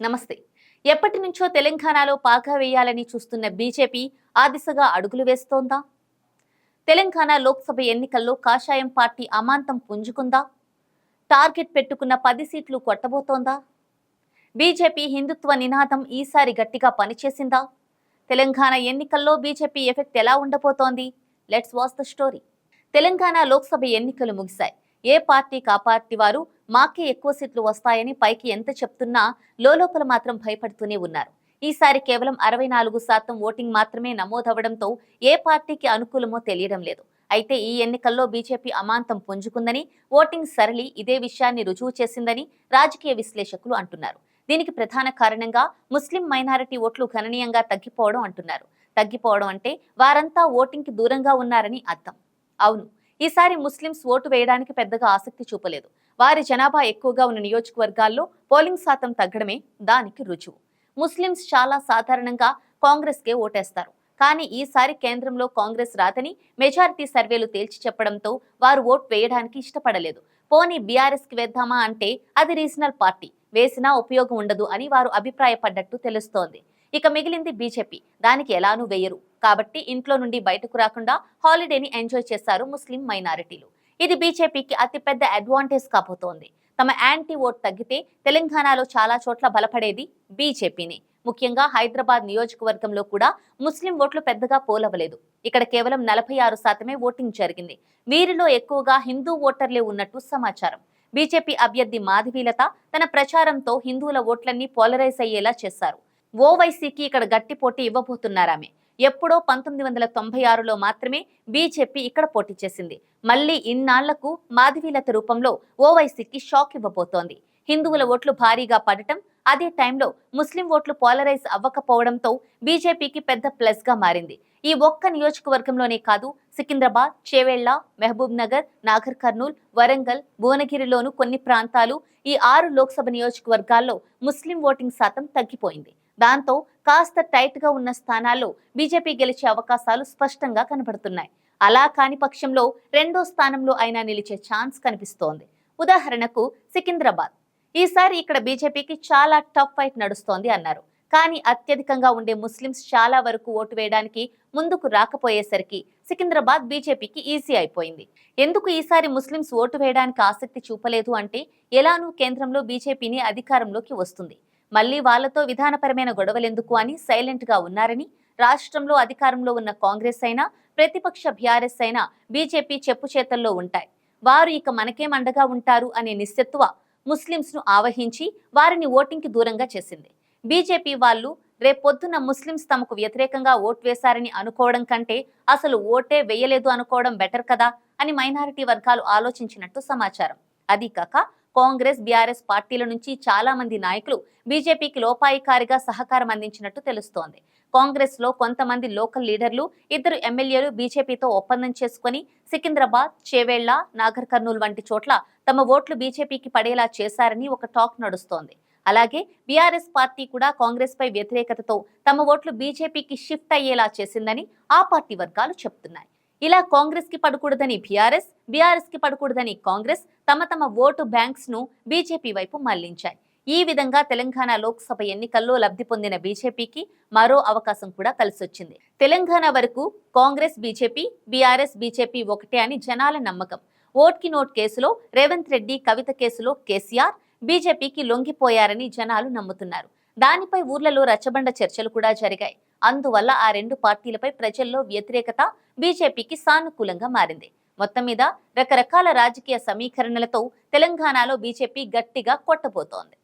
నమస్తే. ఎప్పటి నుంచో తెలంగాణలో పాకా వేయాలని చూస్తున్న బీజేపీ ఆ దిశగా అడుగులు వేస్తోందా? తెలంగాణ లోక్సభ ఎన్నికల్లో కాషాయం పార్టీ అమాంతం పుంజుకుందా? టార్గెట్ పెట్టుకున్న పది సీట్లు కొట్టబోతోందా? బీజేపీ హిందుత్వ నినాదం ఈసారి గట్టిగా పనిచేసిందా? తెలంగాణ ఎన్నికల్లో బీజేపీ ఎఫెక్ట్ ఎలా ఉండబోతోంది? Let's watch the story. Telangana Lok Sabha ఎన్నికలు ముగిశాయి. ఏ పార్టీ కా పార్టీ వారు మాకే ఎక్కువ సీట్లు వస్తాయని పైకి ఎంత చెప్తున్నా లోపల మాత్రం భయపడుతూనే ఉన్నారు. ఈసారి కేవలం అరవై నాలుగు శాతం ఓటింగ్ మాత్రమే నమోదవడంతో ఏ పార్టీకి అనుకూలమో తెలియడం లేదు. అయితే ఈ ఎన్నికల్లో బీజేపీ అమాంతం పుంజుకుందని ఓటింగ్ సరళి ఇదే విషయాన్ని రుజువు చేసిందని రాజకీయ విశ్లేషకులు అంటున్నారు. దీనికి ప్రధాన కారణంగా ముస్లిం మైనారిటీ ఓట్లు గణనీయంగా తగ్గిపోవడం అంటున్నారు. తగ్గిపోవడం అంటే వారంతా ఓటింగ్కి దూరంగా ఉన్నారని అర్థం. అవును ఈసారి ముస్లింస్ ఓటు వేయడానికి పెద్దగా ఆసక్తి చూపలేదు. వారి జనాభా ఎక్కువగా ఉన్న నియోజకవర్గాల్లో పోలింగ్ శాతం తగ్గడమే దానికి రుజువు. ముస్లింస్ చాలా సాధారణంగా కాంగ్రెస్కే ఓటేస్తారు. కానీ ఈసారి కేంద్రంలో కాంగ్రెస్ రాదని మెజారిటీ సర్వేలు తేల్చి చెప్పడంతో వారు ఓట్ వేయడానికి ఇష్టపడలేదు. పోనీ బీఆర్ఎస్కి వేద్దామా అంటే అది రీజనల్ పార్టీ. వేసినా ఉపయోగం ఉండదు అని వారు అభిప్రాయపడ్డట్టు తెలుస్తోంది. ఇక మిగిలింది బీజేపీ. దానికి ఎలానూ వేయరు. కాబట్టి ఇంట్లో నుండి బయటకు రాకుండా హాలిడేని ఎంజాయ్ చేశారు ముస్లిం మైనారిటీలు. ఇది బీజేపీకి అతిపెద్ద అడ్వాంటేజ్ కాబోతోంది. తమ యాంటీ ఓట్ తగ్గితే తెలంగాణలో చాలా చోట్ల బలపడేది బీజేపీని. ముఖ్యంగా హైదరాబాద్ నియోజకవర్గంలో కూడా ముస్లిం ఓట్లు పెద్దగా పోలవలేదు. ఇక్కడ కేవలం నలభై ఆరు శాతమే ఓటింగ్ జరిగింది. వీరిలో ఎక్కువగా హిందూ ఓటర్లే ఉన్నట్టు సమాచారం. బీజేపీ అభ్యర్థి మాధవీలత తన ప్రచారంతో హిందువుల ఓట్లన్నీ పోలరైజ్ అయ్యేలా చేశారు. ఓవైసీకి ఇక్కడ గట్టి పోటీ ఇవ్వబోతున్నారామె. ఎప్పుడో పంతొమ్మిది వందల తొంభై ఆరులో మాత్రమే బీజేపీ ఇక్కడ పోటీ చేసింది. మళ్ళీ ఇన్నాళ్ళకు మాధవీలత రూపంలో ఓవైసీకి షాక్ ఇవ్వబోతోంది. హిందువుల ఓట్లు భారీగా పడటం అదే టైంలో ముస్లిం ఓట్లు పోలరైజ్ అవ్వకపోవడంతో బీజేపీకి పెద్ద ప్లస్గా మారింది. ఈ ఒక్క నియోజకవర్గంలోనే కాదు సికింద్రాబాద్ చేవెళ్ళ మహబూబ్ నగర్ నాగర్ కర్నూల్ వరంగల్ భువనగిరిలోను కొన్ని ప్రాంతాలు ఈ ఆరు లోక్సభ నియోజకవర్గాల్లో ముస్లిం ఓటింగ్ శాతం తగ్గిపోయింది. దాంతో కాస్త టైట్గా ఉన్న స్థానాల్లో బీజేపీ గెలిచే అవకాశాలు స్పష్టంగా కనబడుతున్నాయి. అలా కాని పక్షంలో రెండో స్థానంలో అయినా నిలిచే ఛాన్స్ కనిపిస్తోంది. ఉదాహరణకు సికింద్రాబాద్. ఈసారి ఇక్కడ బీజేపీకి చాలా టఫ్ ఫైట్ నడుస్తోంది అన్నారు. కానీ అత్యధికంగా ఉండే ముస్లింస్ చాలా వరకు ఓటు వేయడానికి ముందుకు రాకపోయేసరికి సికింద్రాబాద్ బీజేపీకి ఈజీ అయిపోయింది. ఎందుకు ఈసారి ముస్లింస్ ఓటు వేయడానికి ఆసక్తి చూపలేదు అంటే ఎలానూ కేంద్రంలో బీజేపీని అధికారంలోకి వస్తుంది. మళ్ళీ వాళ్ళతో విధానపరమైన గొడవలెందుకు అని సైలెంట్గా ఉన్నారని రాష్ట్రంలో అధికారంలో ఉన్న కాంగ్రెస్ అయినా ప్రతిపక్ష బీఆర్ఎస్ అయినా బీజేపీ చెప్పు చేతల్లో ఉంటాయి. వారు ఇక మనకేం అండగా ఉంటారు అనే నిశ్చత్వ ముస్లింస్ను ఆవహించి వారిని ఓటింగ్కి దూరంగా చేసింది. బీజేపీ వాళ్ళు రేపొద్దున ముస్లింస్ తమకు వ్యతిరేకంగా ఓట్ వేశారని అనుకోవడం కంటే అసలు ఓటే వేయలేదు అనుకోవడం బెటర్ కదా అని మైనారిటీ వర్గాలు ఆలోచించినట్టు సమాచారం. అది కాక కాంగ్రెస్ బీఆర్ఎస్ పార్టీల నుంచి చాలా మంది నాయకులు బీజేపీకి లోపాయికారిగా సహకారం అందించినట్టు తెలుస్తోంది. కాంగ్రెస్లో కొంతమంది లోకల్ లీడర్లు ఇద్దరు ఎమ్మెల్యేలు బీజేపీతో ఒప్పందం చేసుకుని సికింద్రాబాద్ చేవేళ్ళ నాగర్ కర్నూల్ వంటి చోట్ల తమ ఓట్లు బీజేపీకి పడేలా చేశారని ఒక టాక్ నడుస్తోంది. అలాగే బీఆర్ఎస్ పార్టీ కూడా కాంగ్రెస్ పై వ్యతిరేకతతో తమ ఓట్లు బీజేపీకి షిఫ్ట్ అయ్యేలా చేసిందని ఆ పార్టీ వర్గాలు చెప్తున్నాయి ఇలా కాంగ్రెస్కి పడకూడదని బీఆర్ఎస్ బీఆర్ఎస్కి పడకూడదని కాంగ్రెస్ తమ తమ ఓటు బ్యాంక్స్ను బీజేపీ వైపు మళ్ళించాయి. ఈ విధంగా తెలంగాణ లోక్సభ ఎన్నికల్లో లబ్ధి పొందిన బీజేపీకి మరో అవకాశం కూడా కలిసొచ్చింది. తెలంగాణ వరకు కాంగ్రెస్ బీజేపీ బీఆర్ఎస్ బీజేపీ ఒకటే అని జనాల నమ్మకం. ఓట్కి నోట్ కేసులో రేవంత్ రెడ్డి కవిత కేసులో కేసీఆర్ బీజేపీకి లొంగిపోయారని జనాలు నమ్ముతున్నారు. దానిపై ఊర్లలో రచ్చబండ చర్చలు కూడా జరిగాయి. అందువల్ల ఆ రెండు పార్టీలపై ప్రజల్లో వ్యతిరేకత బీజేపీకి సానుకూలంగా మారింది. మొత్తం మీద రకరకాల రాజకీయ సమీకరణలతో తెలంగాణలో బీజేపీ గట్టిగా కొట్టబోతోంది.